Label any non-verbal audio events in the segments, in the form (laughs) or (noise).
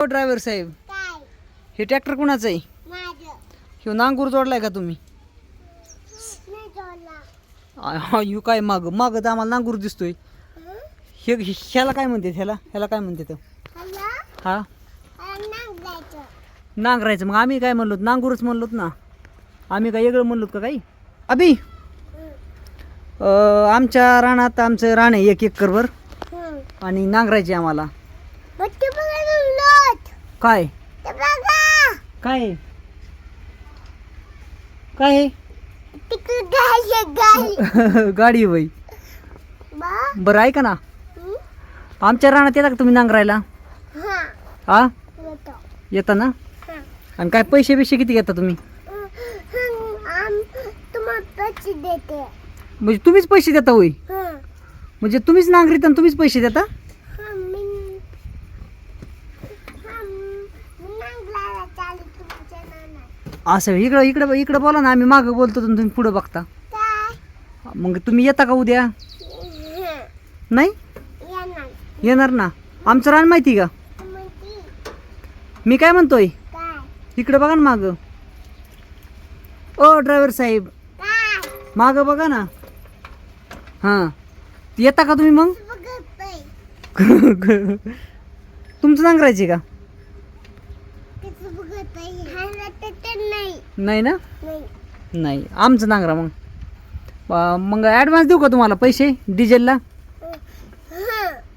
हो ड्रायव्हर साहेब. काय हे ट्रॅक्टर कुणाचं आहे? ह्यो नांगूर जोडलाय का तुम्ही? हा काय माग? माग तर आम्हाला नांगूर दिसतोय. हे हे- ह्याला काय म्हणते ह्याला ह्याला काय म्हणते तर हा? नांगरायचं. मग आम्ही काय म्हणलो नांगूरच म्हणलोत ना. आम्ही काय वेगळं म्हणलोत का काही? अभि? आमच्या रानात आमचं रान आहे एक एकरभर आणि नांगरायचे आम्हाला मग ते बघा म्हणलोत काय? ते बघा. काय? काय? तिकडे (laughs) गाडी आहे बाई. बा. बरं ऐका ना. हं? आमच्या रानात येता का तुम्ही नांगरायला? हा. हा येतो. येता ना? हा. आणि काय पैसे बिशे किती घेता तुम्ही? हं, हं, आम तुम्हाला पैसे देते. म्हणजे तुम्हीच पैसे देता होय? हं. म्हणजे तुम्हीच नांगरीत आणि तुम्हीच पैसे देता हं, मी हं, मी नांगरायला चालू तुमच्या नाना असं. इकडं इकडं इकडं बोला ना आम्ही मागं बोलतो तुम्ही पुढं बघता. मग तुम्ही येता का उद्या? नाही? येणार ना. आमचं रान माहिती का? मी काय म्हणतोय? इकडं बघा ना मागं. ओ ड्रायव्हर साहेब. मागं बघा ना. हां. येता का तुम्ही मग? (laughs) तुमचं नांगरायचे का कसं बघत नाही खायला तर नाही ना? नाही. आमचं नांगरा मग. अं, मग ॲडव्हान्स देऊ का तुम्हाला पैसे? डिझेलला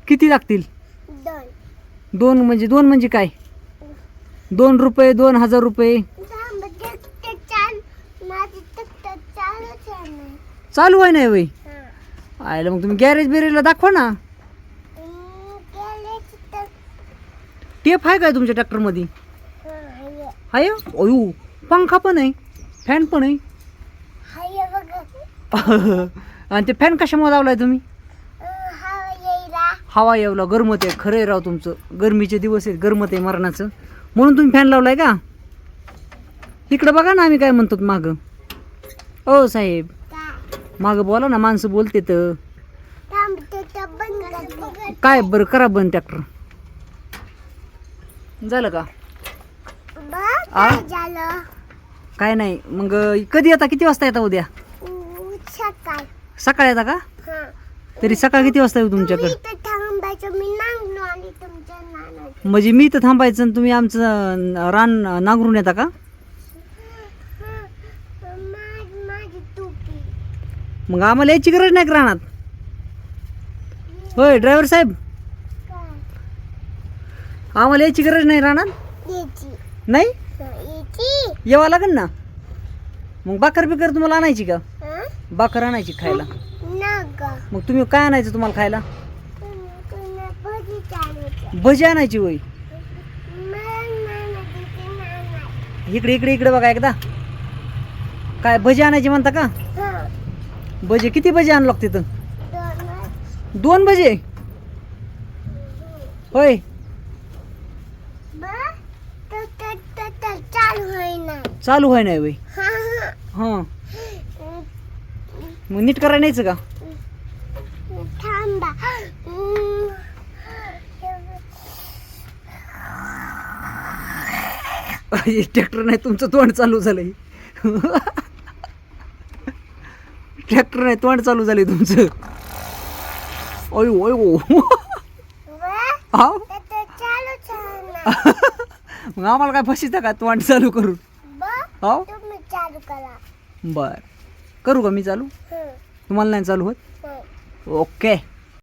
किती लागतील? दोन. दोन म्हणजे दोन म्हणजे काय? दोन रुपये दोन हजार रुपये. चाल. आहे नाही वय हं. आयला मग तुम्ही गॅरेज बिरेजला दाखवा ना. टेप आहे काय तुमच्या ट्रॅक्टरमध्ये आहे? अयो. पंखा पण आहे फॅन पण आहे. (laughs) आणि ते फॅन कशामुळे लावलाय तुम्ही? हवा येवला गरमत आहे खरं आहे राव तुमचं. गरमीचे दिवस आहेत गरमत आहे मरणाचं. म्हणून तुम्ही फॅन लावलाय का? इकडं बघा ना आम्ही काय म्हणतो मागं. ओ साहेब मागं बोला ना माणसं बोलते तर. काय बरं करा बंद ट्रॅक्टर झालं का? आ? काय नाही. मग कधी येता? किती वाजता येता उद्या? सकाळ. सकाळी येता का? हं. तरी सकाळ किती वाजता येऊ तुमच्याकडे? तुम्ही इथं थांबायचं. मी नांगलो आणि तुमच्या नाना म्हणजे मी तर थांबायचं आणि तुम्ही आमचं रान नांगरून येता का? माझी माझी टोपी. मग आम्हाला यायची गरज नाही का रानात? होय ड्रायव्हर साहेब. काय? आम्हाला यायची गरज नाही रानात? नाही? यावं लागेल ना? मग बाकर बिकर तुम्हाला आणायची का? हं? बाकर आणायची खायला. मग तुम्ही काय आणायचं तुम्हाला खायला? भजी आणायची तिथे नाना इकडे इकडे इकडे बघा एकदा. काय भजी आणायची म्हणता का? भजी किती भजी आणू लागते तर दोन दोन भजी. होय बघ तर तर तर तर चालू होईना चालू होय नाही होय हा मग नीट करायला न्यायचं का? थांबा. ट्रॅक्टर नाही तुमचं तोंड चालू झालंय. ट्रॅक्टर नाही तोंड चालू झालंय तुमचं. अयो अयो बघ, हा? मग आम्हाला काय फशीता का तोंड चालू करून? हो तुम्ही चालू करा. बर. करू का मी चालू? हं. तुम्हाला नाही चालू होत? हं. ओके.